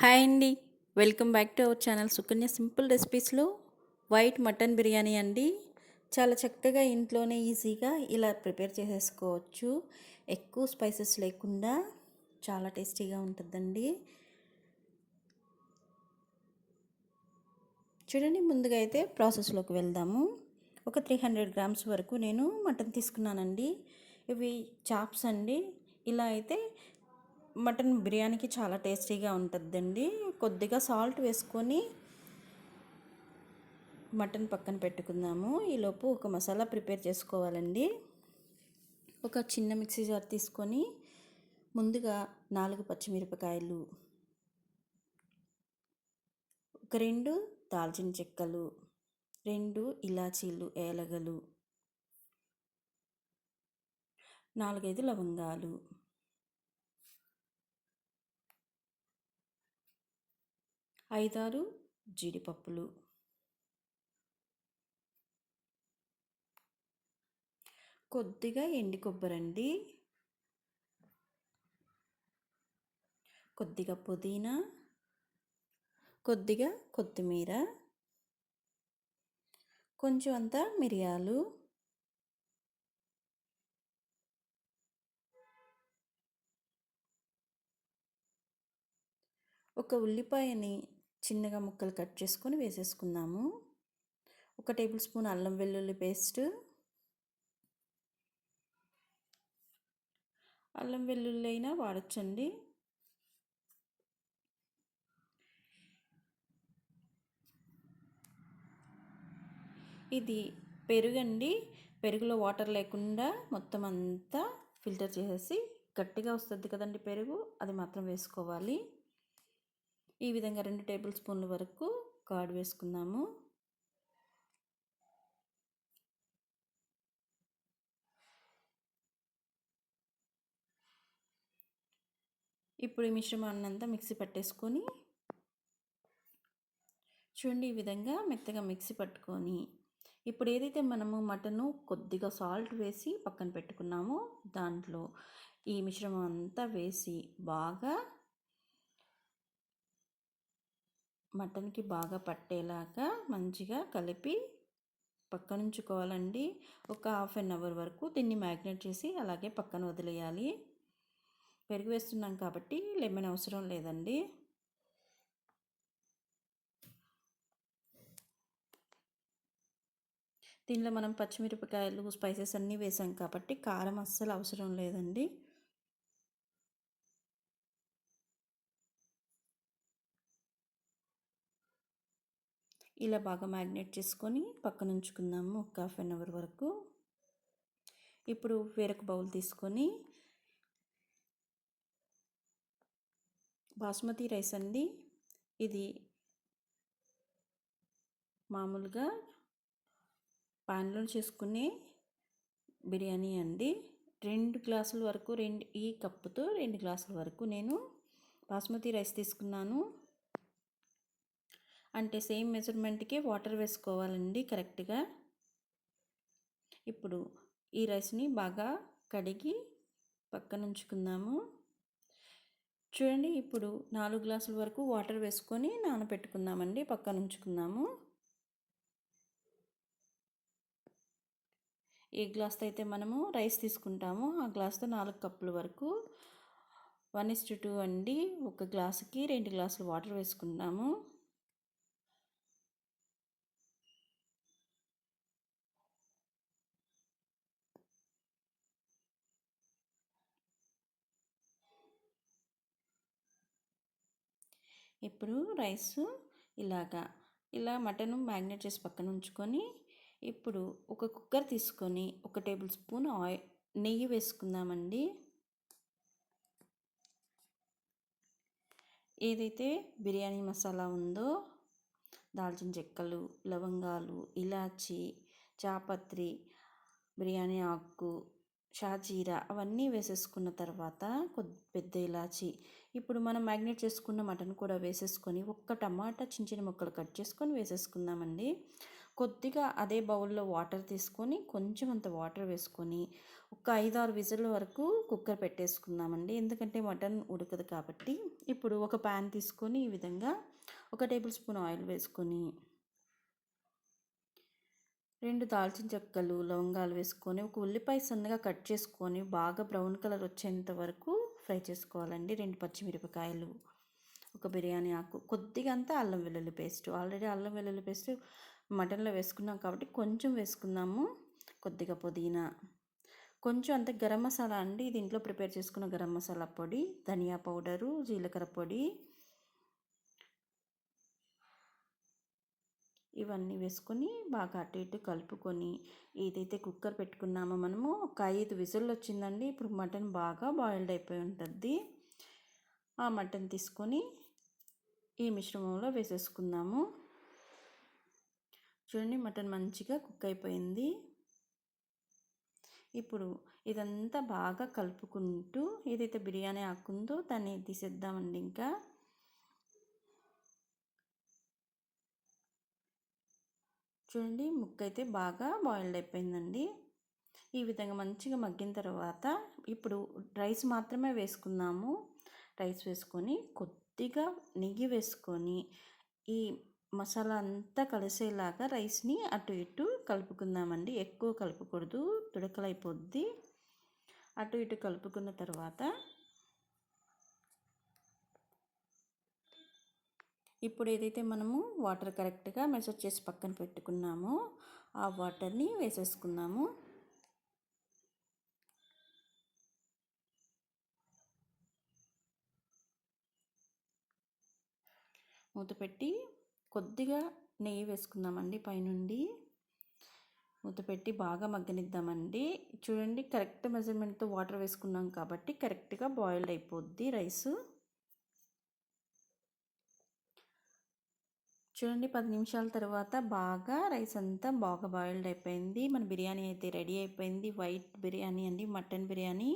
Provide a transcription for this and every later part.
Hi అండి. Welcome back to our channel Sukanya simple రెసిపీస్లో white mutton biryani అండి. చాలా చక్కగా ఇంట్లోనే ఈజీగా ఇలా ప్రిపేర్ చేసేసుకోవచ్చు. ఎక్కువ స్పైసెస్ లేకుండా చాలా టేస్టీగా ఉంటుందండి. చూడండి ముందుగా అయితే ప్రాసెస్లోకి వెళ్దాము. ఒక త్రీ హండ్రెడ్ గ్రామ్స్ వరకు నేను మటన్ తీసుకున్నానండి. ఇవి చాప్స్ అండి. ఇలా అయితే మటన్ బిర్యానీకి చాలా టేస్టీగా ఉంటుందండి. కొద్దిగా సాల్ట్ వేసుకొని మటన్ పక్కన పెట్టుకుందాము. ఈలోపు ఒక మసాలా ప్రిపేర్ చేసుకోవాలండి. ఒక చిన్న మిక్సీ జార్ తీసుకొని ముందుగా నాలుగు పచ్చిమిరపకాయలు ఒక రెండు దాల్చిన చెక్కలు రెండు ఇలాచీలు ఏలగలు నాలుగైదు లవంగాలు ఐదారు జీడిపప్పులు. కొద్దిగా ఎండి కొబ్బరండి కొద్దిగా పుదీనా. కొద్దిగా కొత్తిమీర. కొంచెం అంత మిరియాలు. ఒక ఉల్లిపాయని చిన్నగా ముక్కలు కట్ చేసుకొని వేసేసుకుందాము. ఒక టేబుల్ స్పూన్ అల్లం వెల్లుల్లి పేస్ట్. అల్లం వెల్లుల్లి అయినా వాడచ్చండి. ఇది పెరుగండి. పెరుగులో వాటర్ లేకుండా మొత్తం అంతా ఫిల్టర్ చేసేసి గట్టిగా వస్తుంది కదండి పెరుగు అది మాత్రం వేసుకోవాలి. ఈ విధంగా రెండు టేబుల్ స్పూన్ల వరకు కాడ్ వేసుకుందాము. ఇప్పుడు ఈ మిశ్రమాన్ని అంతా మిక్సీ పట్టేసుకొని చూడండి ఈ విధంగా మెత్తగా మిక్సీ పట్టుకొని ఇప్పుడు ఏదైతే మనము మటను కొద్దిగా సాల్ట్ వేసి పక్కన పెట్టుకున్నామో దాంట్లో ఈ మిశ్రమం అంతా వేసి బాగా మటన్కి బాగా పట్టేలాగా మంచిగా కలిపి పక్కనుంచుకోవాలండి. ఒక హాఫ్ అన్ అవర్ వరకు దీన్ని మ్యాగ్నేట్ చేసి అలాగే పక్కన వదిలేయాలి. పెరుగు వేస్తున్నాం కాబట్టి లెమన్ అవసరం లేదండి. దీనిలో మనం పచ్చిమిరపకాయలు స్పైసెస్ అన్నీ వేసాం కాబట్టి కారం అస్సలు అవసరం లేదండి. ఇలా బాగా మ్యాగ్నేట్ చేసుకొని పక్కన ఉంచుకుందాము ఒక హాఫ్ అన్ అవర్ వరకు. ఇప్పుడు వేరొక బౌల్ తీసుకొని బాస్మతి రైస్ అండి. ఇది మామూలుగా పాన్లో చేసుకునే బిర్యానీ అండి. రెండు గ్లాసుల వరకు రెండు ఈ కప్పుతో రెండు గ్లాసుల వరకు నేను బాస్మతి రైస్ తీసుకున్నాను. అంటే సేమ్ మెజర్మెంట్కి వాటర్ వేసుకోవాలండి కరెక్ట్గా. ఇప్పుడు ఈ రైస్ని బాగా కడిగి పక్కన ఉంచుకుందాము చూడండి ఇప్పుడు నాలుగు గ్లాసుల వరకు వాటర్ వేసుకొని నానబెట్టుకుందామండి పక్కన ఉంచుకుందాము ఏ గ్లాస్తో అయితే మనము రైస్ తీసుకుంటామో ఆ గ్లాస్తో నాలుగు కప్పుల వరకు వన్ ఇస్ టు టూ అండి ఒక గ్లాసుకి రెండు గ్లాసులు వాటర్ వేసుకుంటాము ఇప్పుడు రైస్ ఇలాగా ఇలా మటన్ మ్యాగ్నేట్ చేసి పక్కన ఉంచుకొని ఇప్పుడు ఒక కుక్కర్ తీసుకొని ఒక టేబుల్ స్పూన్ ఆయిల్ నెయ్యి వేసుకుందామండి. ఏదైతే బిర్యానీ మసాలా ఉందో దాల్చిన చెక్కలు లవంగాలు ఇలాచి చాపత్రి బిర్యానీ ఆకు షాజీరా అవన్నీ వేసేసుకున్న తర్వాత కొద్ది పెద్ద ఇలాచి ఇప్పుడు మనం మ్యాగ్నేట్ చేసుకున్న మటన్ కూడా వేసేసుకొని ఒక్క టమాటా చిన్న చిన్న ముక్కలు కట్ చేసుకొని వేసేసుకుందామండి. కొద్దిగా అదే బౌల్లో వాటర్ తీసుకొని కొంచెం అంత వాటర్ వేసుకొని ఒక ఐదు ఆరు విజిల్ వరకు కుక్కర్ పెట్టేసుకుందామండి. ఎందుకంటే మటన్ ఉడకదు కాబట్టి. ఇప్పుడు ఒక ప్యాన్ తీసుకొని ఈ విధంగా ఒక టేబుల్ స్పూన్ ఆయిల్ వేసుకొని రెండు దాల్చిన చెక్కలు లవంగాలు వేసుకొని ఒక ఉల్లిపాయ సన్నగా కట్ చేసుకొని బాగా బ్రౌన్ కలర్ వచ్చేంత వరకు ఫ్రై చేసుకోవాలండి. రెండు పచ్చిమిరపకాయలు ఒక బిర్యానీ ఆకు కొద్దిగా అంతా అల్లం వెల్లుల్లి పేస్ట్. ఆల్రెడీ అల్లం వెల్లుల్లి పేస్ట్ మటన్లో వేసుకున్నాం కాబట్టి కొంచెం వేసుకుందాము కొద్దిగా పుదీనా కొంచెం అంత గరం మసాలా అండి. దీంట్లో ప్రిపేర్ చేసుకున్న గరం మసాలా పొడి ధనియా పౌడరు జీలకర్ర పొడి ఇవన్నీ వేసుకొని బాగా అటు ఇటు కలుపుకొని ఏదైతే కుక్కర్ పెట్టుకున్నామో మనము ఒక ఐదు విజిల్ వచ్చిందండి. ఇప్పుడు మటన్ బాగా బాయిల్డ్ అయిపోయి ఉంటుంది ఆ మటన్ తీసుకొని ఈ మిశ్రమంలో వేసేసుకుందాము. చూడండి మటన్ మంచిగా కుక్ అయిపోయింది. ఇప్పుడు ఇదంతా బాగా కలుపుకుంటూ ఏదైతే బిర్యానీ ఆకుందో దాన్ని తీసేద్దామండి ఇంకా. చూడండి ముక్క అయితే బాగా బాయిల్డ్ అయిపోయిందండి. ఈ విధంగా మంచిగా మగ్గిన తర్వాత ఇప్పుడు రైస్ మాత్రమే వేసుకుందాము. రైస్ వేసుకొని కొద్దిగా నెయ్యి వేసుకొని ఈ మసాలా అంతా కలిసేలాగా రైస్ని అటు ఇటు కలుపుకుందామండి. ఎక్కువ కలుపుకూడదు తుడకలైపోద్ది. అటు ఇటు కలుపుకున్న తర్వాత ఇప్పుడు ఏదైతే మనము వాటర్ కరెక్ట్గా మెజర్ చేసి పక్కన పెట్టుకున్నామో ఆ వాటర్ని వేసేసుకుందాము. మూత పెట్టి కొద్దిగా నెయ్యి వేసుకుందామండి పైనుండి. మూత పెట్టి బాగా మగ్గనిద్దామండి. చూడండి కరెక్ట్ మెజర్మెంట్తో వాటర్ వేసుకున్నాం కాబట్టి కరెక్ట్గా బాయిల్డ్ అయిపోద్ది రైస్. చూడండి పది నిమిషాల తర్వాత బాగా రైస్ అంతా బాగా బాయిల్డ్ అయిపోయింది. మన బిర్యానీ అయితే రెడీ అయిపోయింది. వైట్ బిర్యానీ అండి మటన్ బిర్యానీ.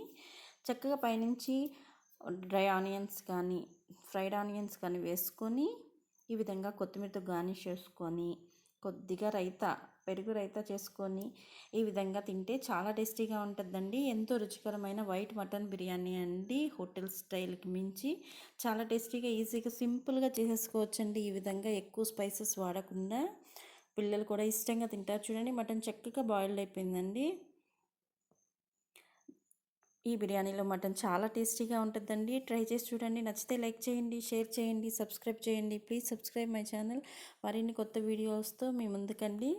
చక్కగా పైనుంచి డ్రై ఆనియన్స్ కానీ ఫ్రైడ్ ఆనియన్స్ కానీ వేసుకొని ఈ విధంగా కొత్తిమీరతో గార్నిష్ చేసుకొని కొద్దిగా రైతా పెరుగు రైతా చేసుకొని ఈ విధంగా తింటే చాలా టేస్టీగా ఉంటుందండి. ఎంతో రుచికరమైన వైట్ మటన్ బిర్యానీ అండి. హోటల్ స్టైల్కి మించి చాలా టేస్టీగా ఈజీగా సింపుల్గా చేసేసుకోవచ్చండి. ఈ విధంగా ఎక్కువ స్పైసెస్ వాడకుండా పిల్లలు కూడా ఇష్టంగా తింటారు. చూడండి మటన్ చక్కగా బాయిల్డ్ అయిపోయిందండి. ఈ బిర్యానీలో మటన్ చాలా టేస్టీగా ఉంటుందండి. ట్రై చేసి చూడండి. నచ్చితే లైక్ చేయండి షేర్ చేయండి సబ్స్క్రైబ్ చేయండి. Please subscribe my channel. మరిన్ని కొత్త వీడియోస్తో మీ ముందుకండి.